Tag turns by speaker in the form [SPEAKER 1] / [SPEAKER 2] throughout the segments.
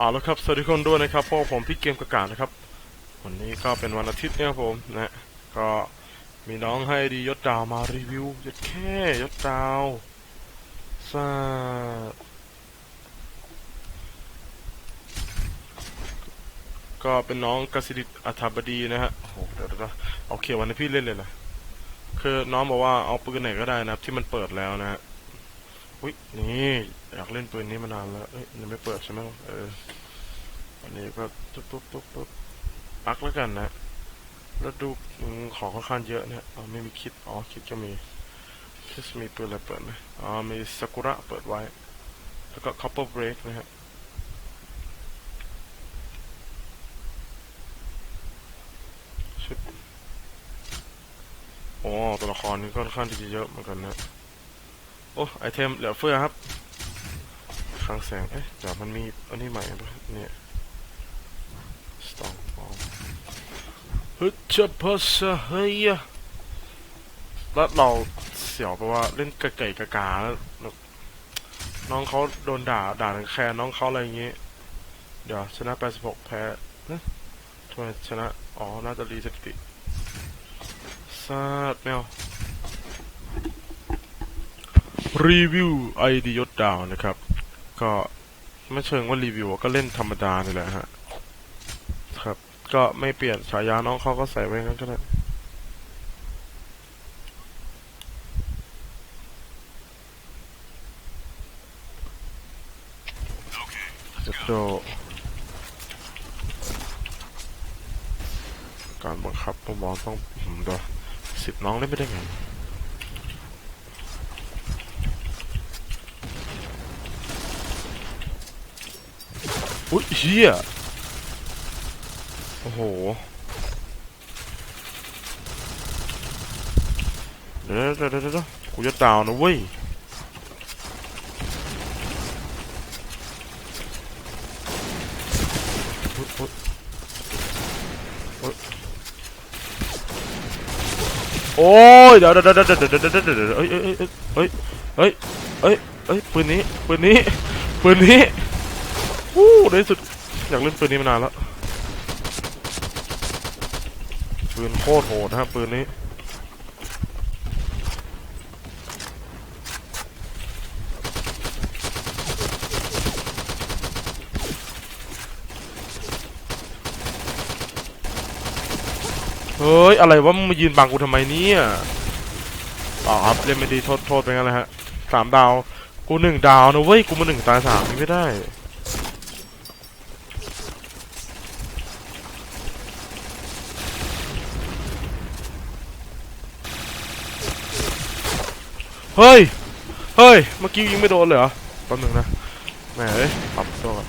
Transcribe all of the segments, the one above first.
[SPEAKER 1] เอาละครับสวัสดีทุกคนด้วยนะครับพวกผมพี่เกมกระกานะครับ วันนี้ก็เป็นวันอาทิตย์เนี่ยครับผมนะก็มีน้องให้ดียศดาวมารีวิวยศแค่ยศดาวซาก็เป็นน้องกสิดิตอัฐบดีนะฮะโอ้โหเดี๋ยวเดี๋ยวเอาเขียววันให้พี่เล่นเลยล่ะคือน้องบอกว่าเอาปืนไหนก็ได้นะครับที่มันเปิดแล้วนะฮะอุ้ยนี่ อยากเล่นปืนนี้มานานแล้วเอ้ยยังไม่เปิดใช่ไหมเอออันนี้ก็ปุ๊บปุ๊บปุ๊บปุ๊บปักแล้วกันนะ แล้วดูของค่อนข้างเยอะเนี่ยอ๋อไม่มีคิดอ๋อคิดก็มีคิดมีปืนอะไรเปิดไหมอ๋อมีซากุระเปิดไว้ แล้วก็ copper break นะฮะชุดโอ้ตัวละครนี่ค่อนข้างที่จะเยอะเหมือนกันนะ โอ้ไอเทมเหลือเฟือครับ คลังแสงเอ๊ะเดี๋ยวมันมีอันนี้ใหม่ด้วยเนี่ยสตองบอลฮึจะพัสเฮียแล้วเราเสียวเพราะว่าเล่นกะไก่กะกาแล้วน้องเขาโดนด่าด่าถึงแคนน้องเขาอะไรอย่างงี้เดี๋ยวชนะ86แพ้เอ๊ะทำไมชนะ อ๋อ น่าจะรีสถิติซาดแมวรีวิวไอดียศดาวนะครับ ก็ไม่เชิงว่ารีวิวก็เล่นธรรมดานี่แหละฮะ ครับ ก็ไม่เปลี่ยนฉายาน้องเขาก็ใส่ไว้งั้นก็ได้โดการบังคับผมมองต้องผมดูสิบน้องเล่นไม่ได้ไง อุ้ยเฮียโอ้โหเด้อเด้อเด้อเด้อกูจะตาวนะเว้ยโอ้ยเดี๋ยวเดี๋ยวเดี๋ยวเดี๋ยวเดี๋ยวเดี๋ยวเฮ้ยเฮ้ยเฮ้ยเฮ้ยเฮ้ยเฮ้ยปืนนี้ปืนนี้ปืนนี้ วู้ในสุด อยากเล่นปืนนี้มานานแล้ว ปืนโคตรโหดนะครับปืนนี้เฮ้ย อะไรวะมึงมายืนบังกูทำไมเนี่ยอ๋อครับเล่นไม่ดีโทษโทษไปงั้นแหละฮะสามดาว กูหนึ่งดาวนะเว้ย กูมาหนึ่งตายสามนี่ไม่ได้ เฮ้ย เฮ้ย เมื่อกี้ยิงไม่โดนเลยเหรอแป๊บนึงนะ แหมเอ้ยปรับตัวก่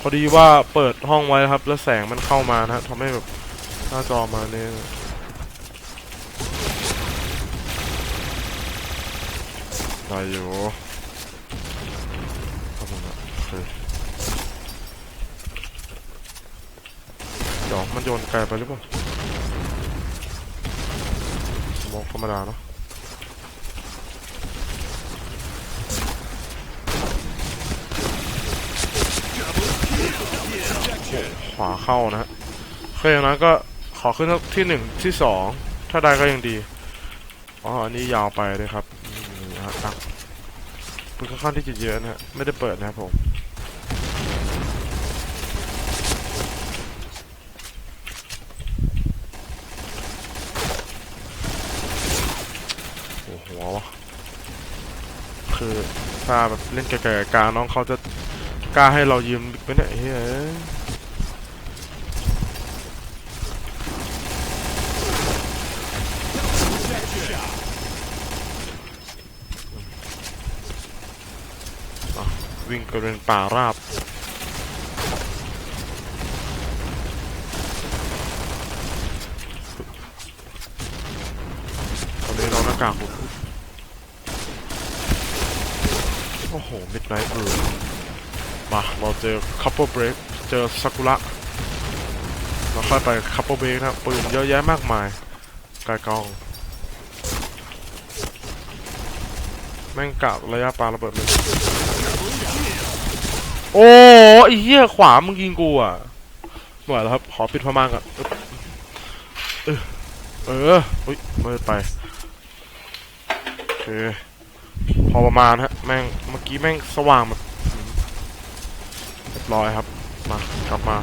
[SPEAKER 1] พอดีว่าเปิดห้องไว้ครับ แล้วแสงมันเข้ามานะทำให้แบบหน้าจอมาเนี่ยได้อยู่ครับผมนะโอเคเดี๋ยวมันโยนไกลไปหรือเปล่าสมองธรรมดาเนาะ ขวาเข้านะฮะเคอย่างนั้นก็ขอขึ้นที่หนึ่งที่สองถ้าได้ก็ยังดีอ๋ออันนี้ยาวไปเลยครับนี่นะฮะตั้งปืนค่อนข้างที่จะเยอะนะฮะไม่ได้เปิดนะครับผมโอ้โหหัวคือถ้าแบบเล่นไกลๆกางน้องเขาจะกล้าให้เรายืมไปไหนยเฮ้ย อะ วิ่งกระเด็นป่าราบ ตอนนี้เราหน้ากากหลุดโอ้โห มิดไนท์เออมา เราเจอคัพเปอร์เบรกเจอซากุระเราค่อยไปคัพเปอร์เบรกนะปืนเยอะแยะมากมายไกลกองแม่งกะระยะปาระเบิดเลย โอ้ไอ้เหี้ยขวามึงยิงกูอะไม่ไหวแล้วครับ ขอปิดพม่าก่อนเออเออเฮ้ยไม่ไปโอเคพอประมาณฮะ แม่ง เมื่อกี้แม่งสว่างแบบเรียบร้อยครับ มากลับมา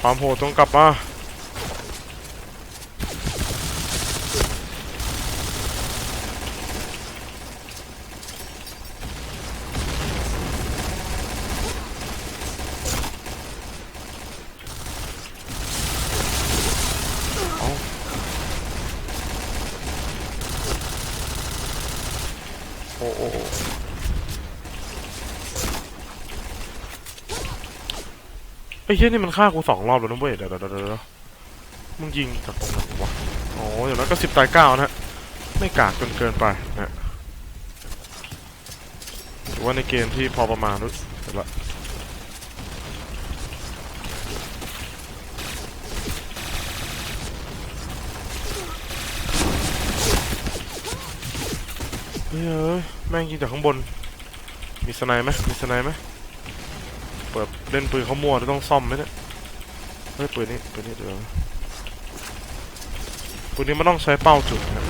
[SPEAKER 1] ความโหดต้องกลับมา อ้เหี้ยนี่มันฆ่ากูสองรอบแล้วนะเว้ยเดี๋ยวเดี๋ยวเดี๋ยวมึงยิงจากตรงไหนวะโอ้อย่างนั้นก็สิบตายเก้านะฮะไม่กากจนเกินไปนะถือว่าในเกมที่พอประมาณนู้นเสร็จละเฮ้ยแม่งยิงจากข้างบน มีสไนไหมมีสไนไหม เปิดเล่นปืนเขามั่วต้องซ่อมไหมเนี่ยเฮ้ยปืนนี้ปืนนี้เดี๋ยวปืนนี้มันต้องใช้เป้าจุดนะ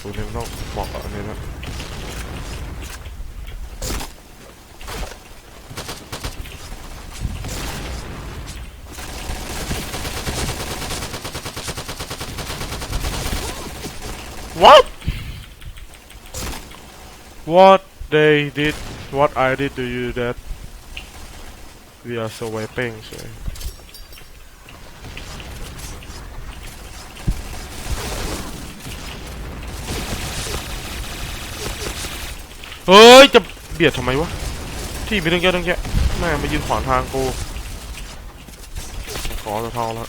[SPEAKER 1] ปืนนี้มันต้องเหมาะกับอันนี้นะ What? What they did, what I did to you that we are swiping ใช่เฮ้ยจะเบียดทำไมวะ ที่มีตั้งเยอะตั้งแยะแม่มายืนขวางทางกูขอจะเท่าแล้ว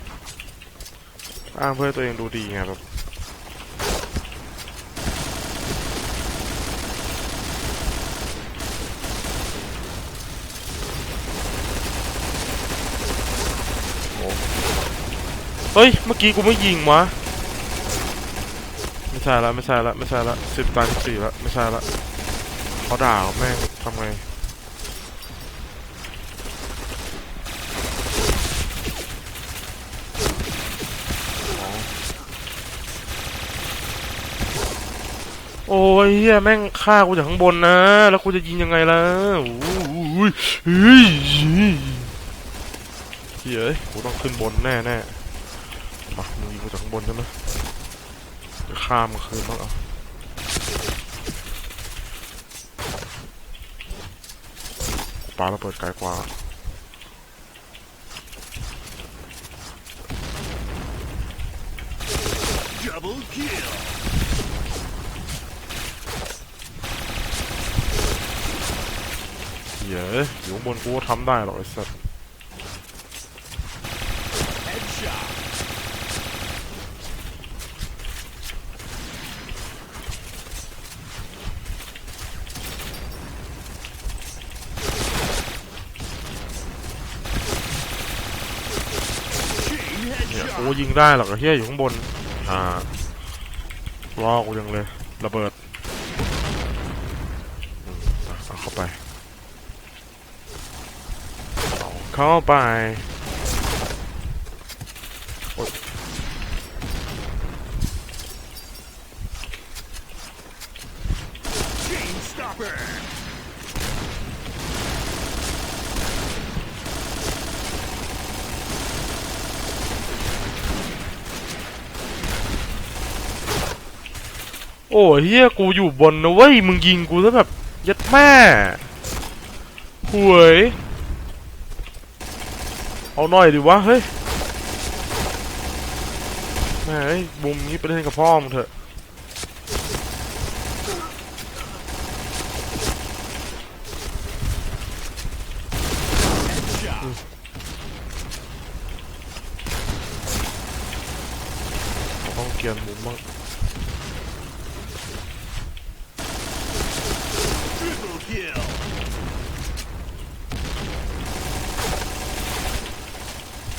[SPEAKER 1] อ้างเพื่อให้ตัวเองดูดีไงแบบโอ้เฮ้ย เมื่อกี้กูไม่ยิงวะไม่ใช่ละไม่ใช่ละไม่ใช่ละสิบตายสิบสี่ละไม่ใช่ละเขาด่าแม่งทำไง โอ้ยเฮียแม่งฆ่ากูจากข้างบนนะ แล้วกูจะยิงยังไงล่ะโอ้ยเฮ้ยเฮ้ยกูต้องขึ้นบนแน่แน่มามึงยิงกูจากข้างบนใช่ไหมจะข้ามคืนบ้างเหรอะปาระเบิดไกลกว่า
[SPEAKER 2] Double kill.
[SPEAKER 1] เหี้ ยอยู่ข้างบนกูทำได้หรอกไอ้สัสเนี่ยกูยิงได้หรอกไอ้เฮียอยู่ข้างบน อ่ารอกูยังเลย ระเบิด เข้าไปโอ้ยเฮียกูอยู่บนนะเว้ย มึงยิงกูซะแบบยัดแม่หวย เอาหน่อยดิวะ เฮ้ยแม่เอ้ยบุมนี้ไปเล่นกับพ่อมึงเถอะเราต้องเกียนบุมบ้าง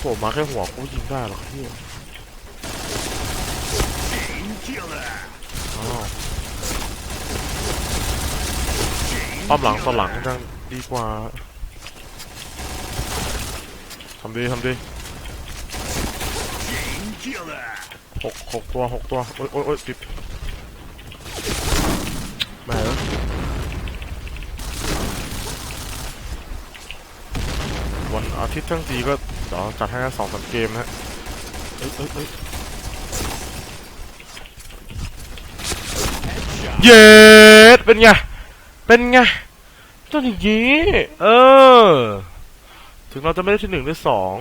[SPEAKER 1] ผล่มาแค่หัวกูยิงได้หรอพี่อ้าว
[SPEAKER 2] Chain
[SPEAKER 1] ป้อมหลังตอหลังจังดีกว่าทำดีทำดีหกหกตัวหกตัว โอ๊ยโอ๊ยโอ๊ยติด วันอาทิตย์ทั้งทีก็เดี๋ยวจัดให้สองสามเกมนะเอ้ยเอ้ยเอ้ยเย็ดเป็นไง เป็นไงต้นอย่างนี้เออ ถึงเราจะไม่ได้ที่หนึ่งได้สอง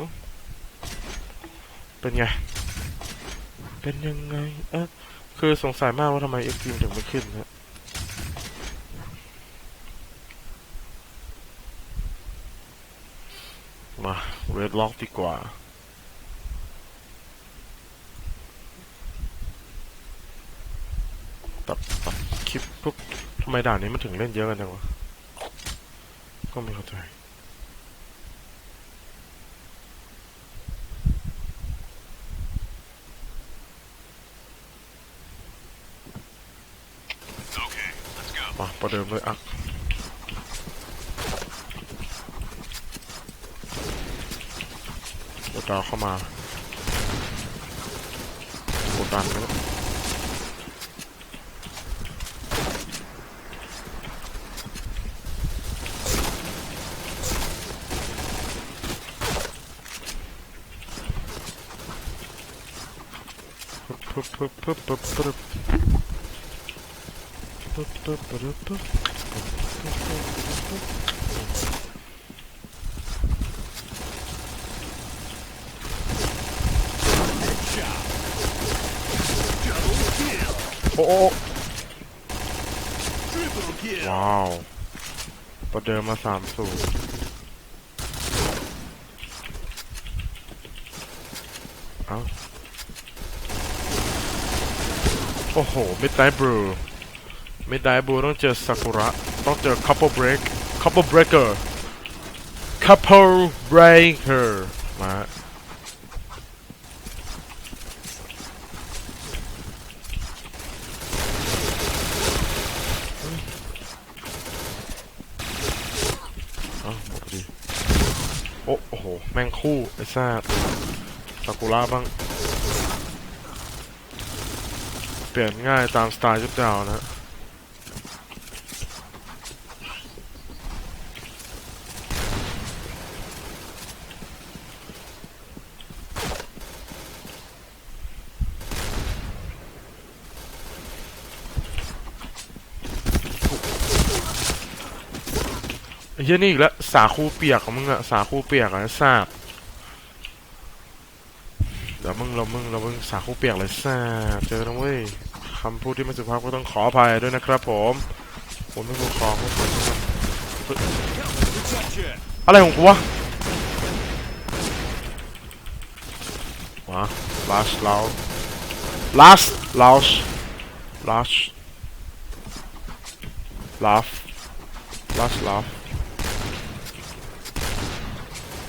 [SPEAKER 1] เป็นไง เป็นยังไง เออคือสงสัยมากว่าทำไมเอ็กซ์ตรีมถึงไม่ขึ้นนะ มาเรดล็อกดีกว่า ตัดตัดคลิปพวกทำไมด่านนี้มันถึงเล่นเยอะกันจังวะ ก็ไม่เข้าใจมาประเดิมเลยอะ ดี๋ยวดาวเข้ามา กดดันนะปึ๊บปึ๊บปึ๊บปึ๊บปึ๊บปึ๊บปึ๊บปึ๊บปึ๊บ
[SPEAKER 2] Headshot.
[SPEAKER 1] อ้โอ้ว้าว ประเดิมมาสามสูตรเอ้าโอ้โห ไมิดไ g บรูมิดไ g บรูต้องเจอซากุระ ต้องเจอ couple break couple breaker couple breaker มา เอ้าหมดพอดีโอ้โอ้โห แม่ง คู่ไอ้ซ่าซากุระบ้าง เปลี่ยนง่ายตามสไตล์ยุคดาวนะไอ้เหี้ยนี่อีกแล้วสาคูเปียกของมึงอะสาคูเปียกอะทราบ เดี๋ยวมึงเรามึงเรามึงสาคูเปียกเลยทราบเจอแล้วเว้ยคำพูดที่ไม่สุภาพก็ต้องขออภัยด้วยนะครับผมผมไม่รู้ขอขอขอะไรของกูวะมา last loud last loud last laugh last laugh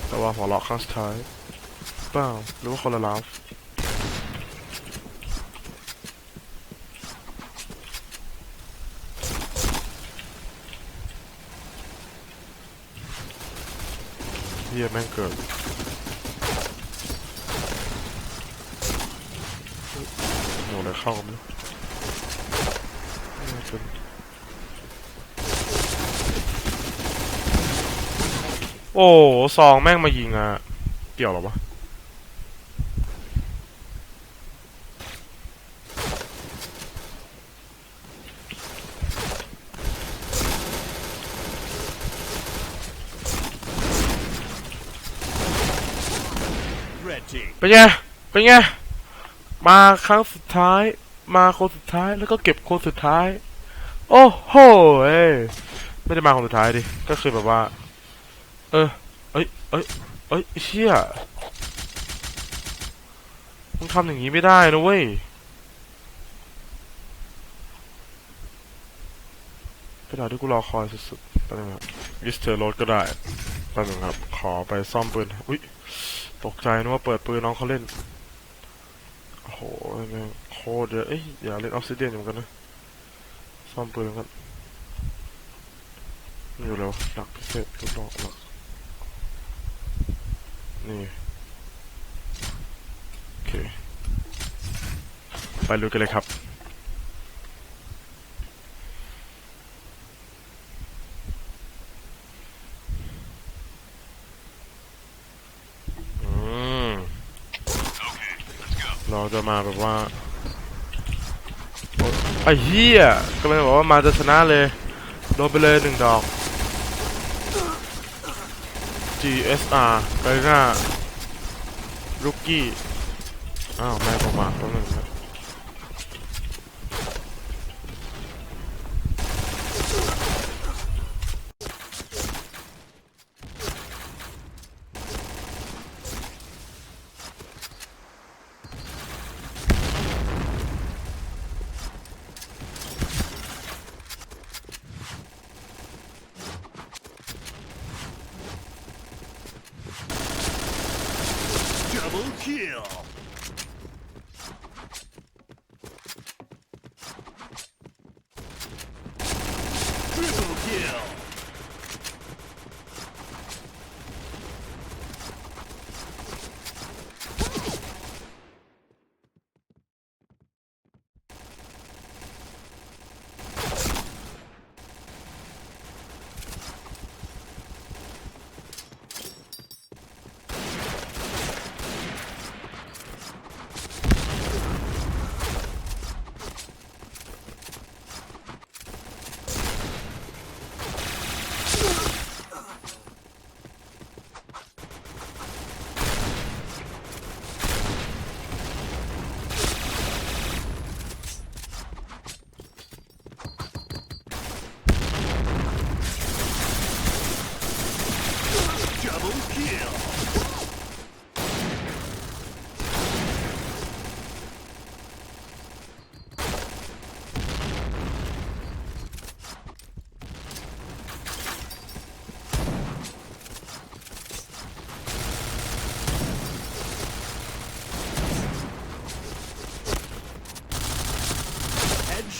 [SPEAKER 1] แต่ว่าหัวเราะข้างสุดท้าย เปล่า หรือว่าคนละ laugh เฮียแม่งเกิดโหอะไรเข้ากันไม่เป็นโอ้ซองแม่งมายิงอะ เกี่ยวหรอวะ เป็นไง เป็นไง มาครั้งสุดท้าย มาคนสุดท้ายแล้วก็เก็บคนสุดท้าย โอ้โหเอ้ยไม่ได้มาคนสุดท้ายดิ ก็คือแบบว่า เออ เอ้ย เอ้ย เอ้ยเชี่ยมึงทำอย่างนี้ไม่ได้นะเว้ยเวลาที่กูรอคอยสุดๆแป๊บนึงครับยิสเตอร์รถก็ได้ แป๊บนึงครับ ขอไปซ่อมปืน อุ้ย ตกใจนึกว่าเปิดปืนน้องเขาเล่น โอ้โหแม่งโคตรเยอะเอ้ย อย่าเล่นออฟซิเดียนเหมือนกันนะ ซ่อมปืนกันนี่อยู่แล้วหลักพิเศษทดองหลักนี่ โอเค ไปลุยกันเลยครับ อืม เรา จะมาแบบว่าไอ้เหี้ยก็เลยบอกว่ามาจะชนะเลย โดนไปเลยหนึ่งดอก GSR ไปหน้าลูกกี้ อ้าวแม่ออกมาตัวหนึ่งนะ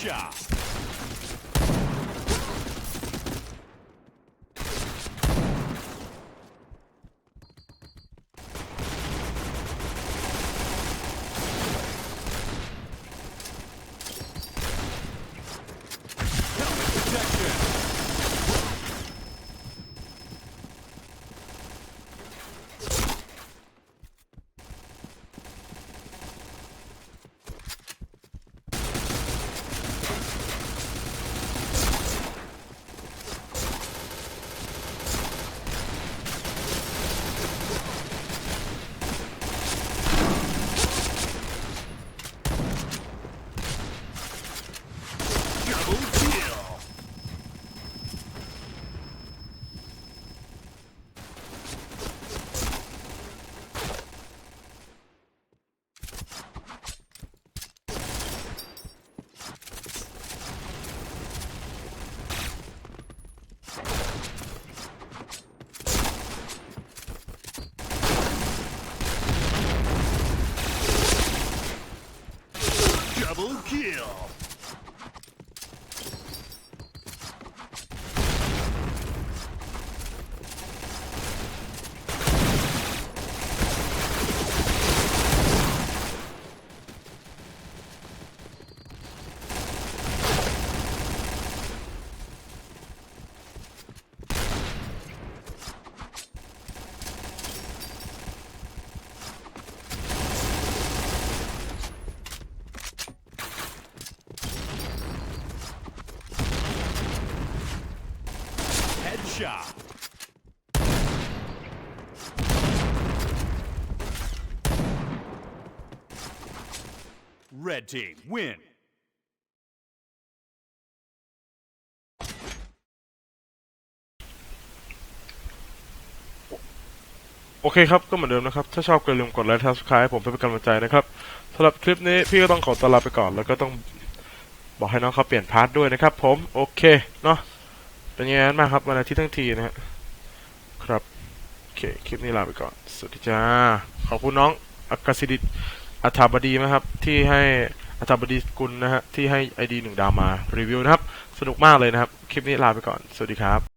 [SPEAKER 2] shot. Headshot. Red team win.
[SPEAKER 1] โอเคครับ ก็เหมือนเดิมนะครับ ถ้าชอบก็อย่าลืมกดไลค์ทับสไครต์ผมเพื่อเป็นกำลังใจนะครับสำหรับคลิปนี้พี่ก็ต้องขอตวลาไปก่อน แล้วก็ต้องบอกให้น้องเขาเปลี่ยนพาร์ทด้วยนะครับผม โอเค เนาะ เป็นยังไงกันบ้างครับวันอาทิตย์ทั้งทีนะฮะครับโอเคคลิปนี้ลาไปก่อนสวัสดีจ้าขอบคุณน้องอักษิดิตอัฐบดีนะครับที่ให้อัฐบดีกุลนะฮะที่ให้ไอดีหนึ่งดาวมารีวิวนะครับสนุกมากเลยนะครับ คลิปนี้ลาไปก่อน สวัสดีครับ